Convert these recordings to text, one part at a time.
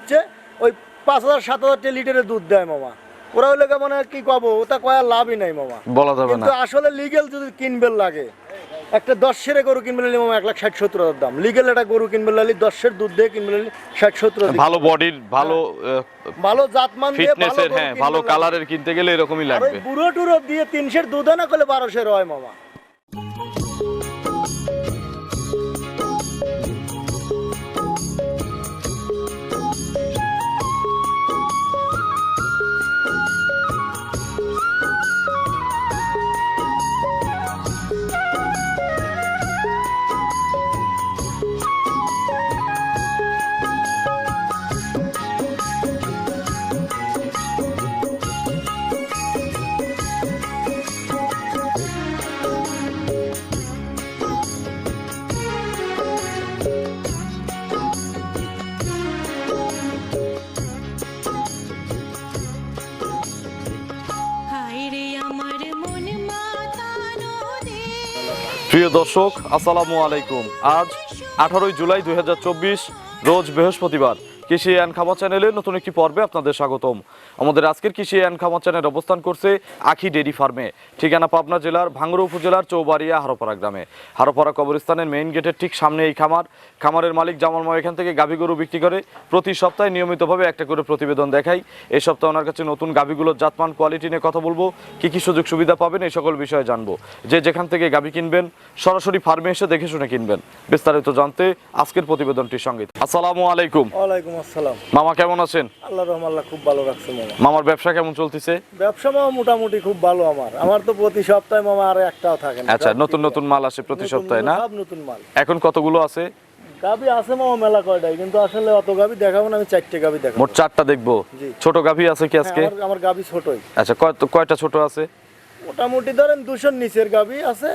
দিচ্ছে ওই পাঁচ হাজার সাত হাজার লিটারের দুধ দেয় মামা। ওরা কি মানে কি কব ওটা কয়া লাভই নাই মামা। বলা যাবে না। আসলে লিগেল যদি কিনবে লাগে একটা দশের গরু কিনবে নিলে মামা এক লাখ ষাট সত্তর হাজার দাম। লিগেল একটা গরু কিনবে নিলে দশের দুধ দিয়ে কিনবে নিলে ষাট সত্তর ভালো বডির ভালো ভালো জাতমান দিয়ে ভালো হ্যাঁ ভালো কালারের কিনতে গেলে এরকমই ওই লাগবে। বুড়ো টুরো দিয়ে তিনশের দুধ না করলে বারোশের হয় মামা। প্রিয় দর্শক আসসালামু আলাইকুম। আজ আঠারোই জুলাই দু হাজার চব্বিশ রোজ বৃহস্পতিবার। কৃষি অ্যান্ড খামা চ্যানেলের নতুন একটি পর্বে আপনাদের স্বাগতম। আমাদের আজকের কৃষি অ্যান্ড খামা চ্যানেল অবস্থান করছে আখি ডেরি ফার্মে, ঠিকানা পাবনা জেলার ভাঙ্গুড়া উপজেলার চৌবাড়িয়া হারোপাড়া গ্রামে। হারোপাড়া কবরস্থানের মেইন গেটের ঠিক সামনে এই খামার। খামারের মালিক জামাল মা এখান থেকে গাভী গরু বিক্রি করে প্রতি সপ্তাহে নিয়মিতভাবে একটা করে প্রতিবেদন দেখাই। এই সপ্তাহে ওনার কাছে নতুন গাভীগুলোর জাতমান কোয়ালিটি নিয়ে কথা বলব। কি কি সুযোগ সুবিধা পাবেন এই সকল বিষয়ে জানব। যে যেখান থেকে গাভী কিনবেন, সরাসরি ফার্মে এসে দেখে শুনে কিনবেন। বিস্তারিত জানতে আজকের প্রতিবেদনটির সঙ্গে আসসালামু আলাইকুম। ওয়ালাইকুম আসসালাম। মামা কেমন আছেন? আল্লাহ রহমাল্লাহ খুব ভালো রাখছে মামা। মামার ব্যবসা কেমন চলতেছে? ব্যবসা মামা মোটামুটি খুব ভালো আমার। আমার তো প্রতি সপ্তাহে মামা আর একটাও থাকে না। আচ্ছা নতুন নতুন মাল আসে প্রতি সপ্তাহে না? সব নতুন মাল। এখন কতগুলো আছে? গাবি আছে মামা মেলা কয়টাই কিন্তু আসলে অত গাবি দেখাবো না আমি চারটে গাবি দেখাবো। মোট চারটা দেখব। ছোট গাভী আছে কি হ্যাঁ, আজকে? আমার- আমার গাবি ছোটই। আচ্ছা কয়- কয়টা ছোট আছে? মোটামুটি ধরেন দুশোর নিচের গাবি আছে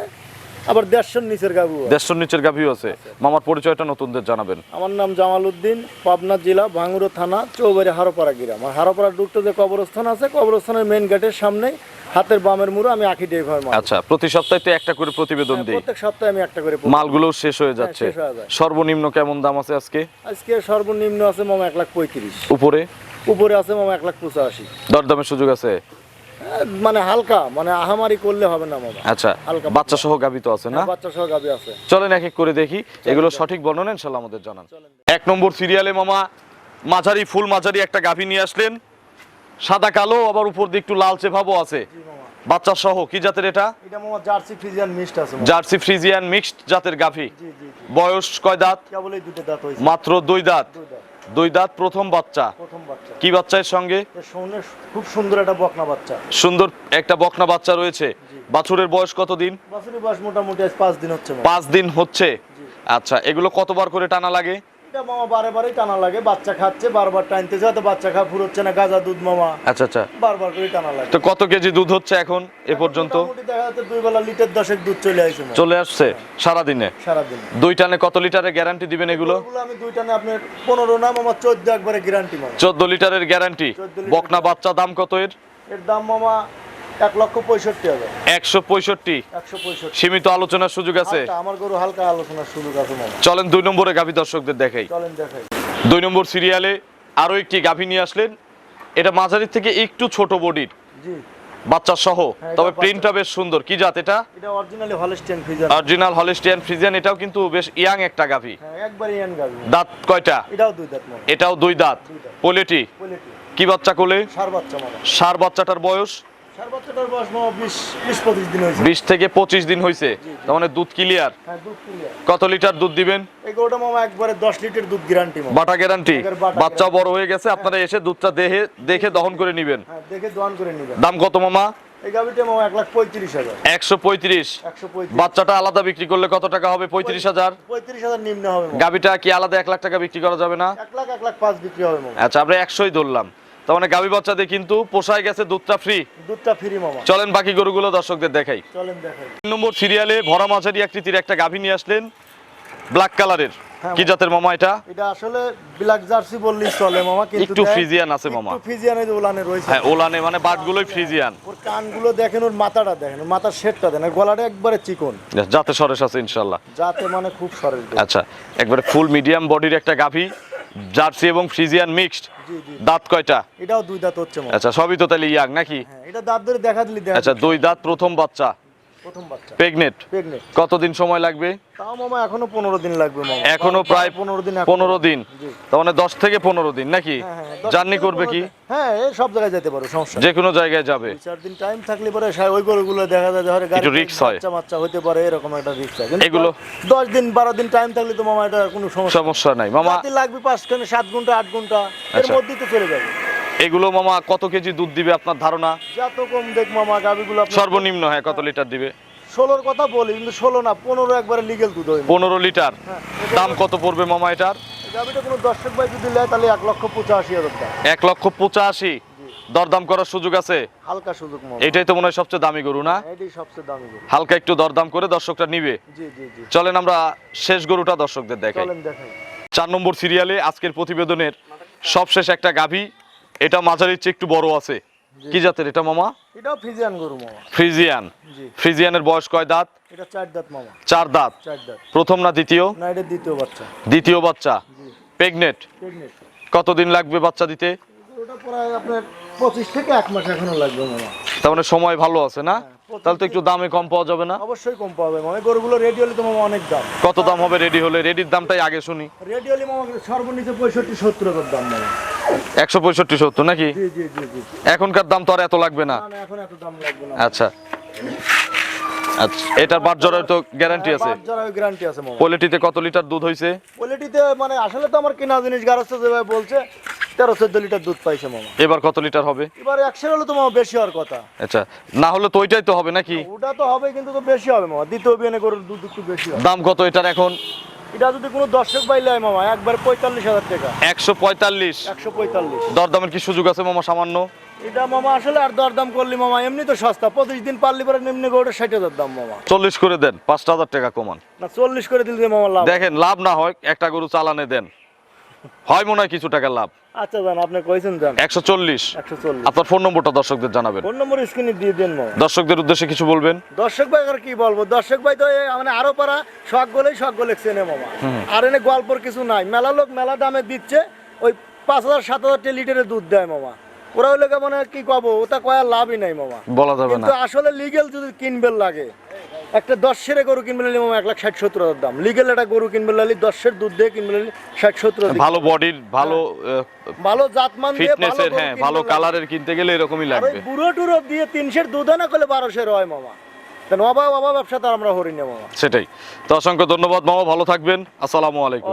আবার দেড়শোর নিচের দেড়শোর নিচের গাভীও আছে। মামার পরিচয়টা নতুনদের জানাবেন। আমার নাম জামাল উদ্দিন পাবনা জেলা ভাঙ্গুরো থানা চৌবাড়ি হারোপাড়া গ্রাম। আর হারোপাড়া ঢুকতে যে কবরস্থান আছে কবরস্থানের মেন গেটের সামনেই হাতের বামের মুড়ো আমি আখি আচ্ছা প্রতি সপ্তাহে তো একটা করে প্রতিবেদন দিই। প্রত্যেক সপ্তাহে আমি একটা করে মালগুলো শেষ হয়ে যাচ্ছে। শেষ হয়ে যায়। সর্বনিম্ন কেমন দাম আছে আজকে? আজকে সর্বনিম্ন আছে মামা এক লাখ পঁয়ত্রিশ। উপরে? উপরে আছে মামা এক লাখ পঁচাশি। দরদামের সুযোগ আছে? মানে হালকা মানে আহামারি করলে হবে না মামা আচ্ছা হালকা বাচ্চা। সহ গাভী তো আছে না? বাচ্চা সহ গাবি আছে। চলেন এক এক করে দেখি এগুলো সঠিক বর্ণনা ইনশাল্লাহ আমাদের জানান। এক নম্বর সিরিয়ালে মামা মাঝারি ফুল মাঝারি একটা গাভী নিয়ে আসলেন। সাদা কালো আবার উপর দিয়ে একটু লালচে ভাবও আছে। বাচ্চা সহ কি জাতের এটা? এটা মামা জার্সি ফ্রিজিয়ান মিক্সড আছে। জার্সি ফ্রিজিয়ান মিক্সড জাতের গাভী। জি জি জি। বয়স কয় দাঁত? কেবল এই দুটো দাঁত হয়েছে। মাত্র দুই দাঁত। দুই দাঁত প্রথম বাচ্চা। প্রথম বাচ্চা। কি বাচ্চার সঙ্গে? খুব সুন্দর একটা বকনা বাচ্চা। সুন্দর একটা বকনা বাচ্চা রয়েছে। বাছুরের বয়স কত দিন বাছুরের বয়স মোটামুটি পাঁচ দিন হচ্ছে। পাঁচ দিন হচ্ছে। আচ্ছা এগুলো কতবার করে টানা লাগে? এটা মামা বারে বারেই টানা লাগে বাচ্চা খাচ্ছে বারবার টানতেছে হয়তো বাচ্চা খা ফুরোচ্ছে না গাজা দুধ মামা আচ্ছা আচ্ছা। বারবার করে টানা লাগে। তো কত কেজি দুধ হচ্ছে এখন এ পর্যন্ত? দেখা যাচ্ছে দুই বেলা লিটার দশেক দুধ চলে আসে মামা, চলে আসছে সারাদিনে? সারাদিন। দুই টানে কত লিটারের গ্যারান্টি দিবেন এগুলো? আমি দুই টানে আপনার পনেরো না মামা চোদ্দ একবারে গ্যারান্টি মামা। চোদ্দ লিটারের গ্যারান্টি 14 বকনা বাচ্চা দাম কত এর? এর দাম মামা এক লক্ষ পঁয়ষট্টি হাজার একশো পঁয়ষট্টি? একশো পঁয়ষট্টি। সীমিত আলোচনার সুযোগ আছে? আমার গরু হালকা আলোচনার সুযোগ আছে চলেন দুই নম্বরে গাভী দর্শকদের দেখাই। চলেন দেখাই। দুই নম্বর সিরিয়ালে আরও একটি গাভী নিয়ে আসলেন। এটা মাঝারি থেকে একটু ছোট বডির। জি। বাচ্চা সহ হ্যাঁ, তবে। প্রিন্টটা বেশ সুন্দর। কি জাত এটা? এটা originally Holstein Friesian original Holstein Friesian এটাও কিন্তু বেশ ইয়াং একটা গাভী। হ্যাঁ একবার দাঁত কয়টা? এটাও দুই দাঁত এটাও দুই দাঁত। পোলেটি? কি বাচ্চা কোলে? সার বাচ্চা সার বাচ্চাটার বয়স? বিশ থেকে পঁচিশ দিন হয়েছে? তার মানে দুধ ক্লিয়ার হ্যাঁ কত লিটার দুধ দিবেন? এই গরুটা মামা একবারে দশ লিটার দুধ গ্যারান্টি বাটা গ্যারান্টি বাচ্চা বড় হয়ে গেছে আপনারা এসে দুধটা দেখে দেখে দহন করে নেবেন। হ্যাঁ দেখে করে নেবেন। দাম কত মামা? বাচ্চাটা আলাদা বিক্রি করলে কত টাকা হবে? পঁয়ত্রিশ হাজার। গাবিটা কি আলাদা এক লাখ টাকা বিক্রি করা যাবে না? এক লাখ এক লাখ পাঁচ বিক্রি হবে আচ্ছা আমরা একশোই ধরলাম। তার মানে গাবি বাচ্চাদের কিন্তু পোষায় গেছে দুধটা ফ্রি দুধটা ফ্রি মামা। চলেন বাকি গরুগুলো দর্শকদের দেখাই। চলেন দেখাই। তিন নম্বর সিরিয়ালে ভরা মাঝারি আকৃতির একটা গাভী নিয়ে আসলেন ব্ল্যাক কালারের কি জাতের মামা এটা? এটা আসলে ব্ল্যাক জার্সি বললেই চলে মামা কিন্তু একটু ফ্রিজিয়ান আছে মামা। একটু ফ্রিজিয়ান এই যে উলানে রয়েছে। হ্যাঁ ওলানে মানে বাটগুলোই ফ্রিজিয়ান ওর কানগুলো দেখেন ওর মাথাটা দেখেন ওর মাথার শেডটা দেখেন গলাটা একবারে চিকন। যাতে সরেস আছে ইনশাল্লাহ যাতে মানে খুব সরেল আচ্ছা একবারে ফুল মিডিয়াম বডির একটা গাভী জার্সি এবং ফ্রিজিয়ান মিক্সড দাঁত কয়টা? এটাও দুই দাঁত হচ্ছে আচ্ছা সবই তো তাহলে ইয়াং নাকি? হ্যাঁ এটা দাঁত ধরে দেখা দিলি আচ্ছা দুই দাঁত প্রথম বাচ্চা। প্রথম বাচ্চা। প্রেগনেন্ট প্রেগনেন্ট কতদিন সময় লাগবে? তাও মামা এখনও পনেরো দিন লাগবে মামা। এখনও প্রায় পনেরো দিন এখনো- পনেরো দিন। তার মানে দশ থেকে পনেরো দিন নাকি? হ্যাঁ, হ্যাঁ, জার্নি করবে কি? হ্যাঁ এই সব জায়গায় যেতে পারো সমস্যা যে কোনো জায়গায় যাবে। দুই চার দিন টাইম থাকলে পরে ওই গরুগুলো দেখা যায় হয়তো গাড়ি risk হয়। বাচ্চা বাচ্চা হতে পারে এরকম একটা রিক্স হয়। এগুলো- দশ- দশ দিন বারো দিন টাইম থাকলে তো মামা এটা কোনো সমস্যা সমস্যা নাই। মামা লাগবে পাঁচখানে সাত ঘণ্টা আট ঘণ্টা। এর আচ্ছা। মধ্যেই তো চলে যাবে। এগুলো মামা কত কেজি দুধ দিবে আপনার ধারণা? যত কম দেখ মামা গাভিগুলো সর্বনিম্ন হ্যাঁ কত লিটার দিবে? ষোলোর কথা বলি কিন্তু ষোলো না পনেরো একবারে লিগেল দুধ হয়। পনেরো লিটার? হ্যাঁ, দাম কত পড়বে মামা এটার? গাভিটা কোনো দর্শক ভাই যদি নেয় তাহলে এক লক্ষ পঁচাশি হাজার এক লক্ষ পঁচাশি? দরদাম করার সুযোগ আছে? হালকা সুযোগ এটাই তো মনে হয় সবচেয়ে দামি গরু না? এটাই সবচেয়ে দামি গরু। হালকা একটু দরদাম করে দর্শকরা নিবে। জি জি জি। চলেন আমরা শেষ গরুটা দর্শকদের দেখাই। চলেন দেখাই। চার নম্বর সিরিয়ালে আজকের প্রতিবেদনের সবশেষ একটা গাভী। এটা মাঝারির চেয়ে একটু বড় আছে। কি জাতের এটা মামা? এটা ফ্রিজিয়ান গরু মামা। ফ্রিজিয়ান ফ্রিজিয়ানের বয়স কয় দাঁত? এটা চার দাঁত মামা। চার দাঁত। চার দাঁত। প্রথম না দ্বিতীয়? না এটা দ্বিতীয় বাচ্চা। দ্বিতীয় বাচ্চা। প্রেগনেট প্রেগনেন্ট কতদিন লাগবে বাচ্চা দিতে? ওটা প্রায় আপনার পঁচিশ থেকে এক মাস এখনও লাগবে মামা। তার মানে সময় ভালো আছে না? হ্যাঁ, তাহলে তো একটু দামে কম পাওয়া যাবে না? অবশ্যই কম পাবে মামা এই গরুগুলো রেডি হলে তো মামা অনেক দাম। কত দাম হবে রেডি হলে? রেডির দামটাই আগে শুনি। রেডি হলে মামা সর্বনিচে পঁয়ষট্টি সত্তর হাজার দাম মামা। একশো পঁয়ষট্টি সত্তর নাকি? জি জি জি জি। এখনকার দাম তো আর এত লাগবে না। এখন এত দাম লাগবে না। আচ্ছা। আচ্ছা এটার বাদ জরার তো গ্যারান্টি আছে। যারা গ্যারান্টি আছে পোলেটিতে কত লিটার দুধ হয়েছে কোয়ালিটিতে মানে আসলে তো আমার কেনা জিনিস গারস্থ যেভাবে বলছে তেরো চোদ্দ লিটার দুধ পাইছে মামা। এবার কত লিটার হবে? এবার একশো হলে তো মামা বেশি হওয়ার কথা। আচ্ছা না হলে তো ওইটাই তো হবে নাকি? ওটা তো হবে কিন্তু তো বেশি হবে মামা। দ্বিতীয় গরুর দুধ একটু বেশি হবে। দাম কত এটার এখন? এটা যদি কোনো দর্শক হয় মামা একবার পঁয়তাল্লিশ হাজার টাকা। একশো পঁয়তাল্লিশ। একশো পঁয়তাল্লিশ। দরদামের কি সুযোগ আছে মামা সামান্য? এটা মামা আসলে আর দরদাম করলি মামা এমনি তো সস্তা। পঁচিশ দিন পারলি পরে এমনি গরুটা ষাট হাজার দাম মামা। চল্লিশ করে দেন পাঁচটা হাজার টাকা কমান। না চল্লিশ করে দিলে মামা লাভ। দেখেন লাভ না হয় একটা গরু চালানে দেন। হয় মনে হয় কিছু টাকা লাভ। আচ্ছা জান আপনি কইছেন জান। একশো চল্লিশ। একশো চল্লিশ। আপনার ফোন নম্বরটা দর্শকদের জানাবেন। ফোন নম্বর স্ক্রিনে দিয়ে দেন দর্শকদের উদ্দেশ্যে কিছু বলবেন? দর্শক ভাই আর কি বলব? দর্শক ভাই তো মানে আরও পারা শখ গলেই শখ গলে চেনে মামা। আর এনে গল্পর কিছু নাই। মেলা লোক মেলা দামে দিচ্ছে ওই পাঁচ হাজার সাত হাজার লিটারে দুধ দেয় মামা। ওরা হইলে মানে কি কব ওটা কয়া লাভই নাই মামা। বলা যাবে না। কিন্তু আসলে লিগেল যদি কিনবে লাগে একটা দশের গরু কিনবে নিলে মামা এক লাখ ষাট সত্তর হাজার দাম। লিগেল একটা গরু কিনবে লাগলে দশের দুধ দিয়ে কিনবে নিলে ষাট সত্তর ভালো বডির ভালো ভালো জাতমান দিয়ে ফিটনেসের হ্যাঁ ভালো কালারের কিনতে গেলে এরকমই লাগবে। বুড়ো টুরো দিয়ে তিনশের দুধ না করলে বারোশের হয় মামা। অভাব অভাব ব্যবসা তো আমরা হরিণ মামা। সেটাই। তো অসংখ্য ধন্যবাদ মামা ভালো থাকবেন। আসসালামু আলাইকুম।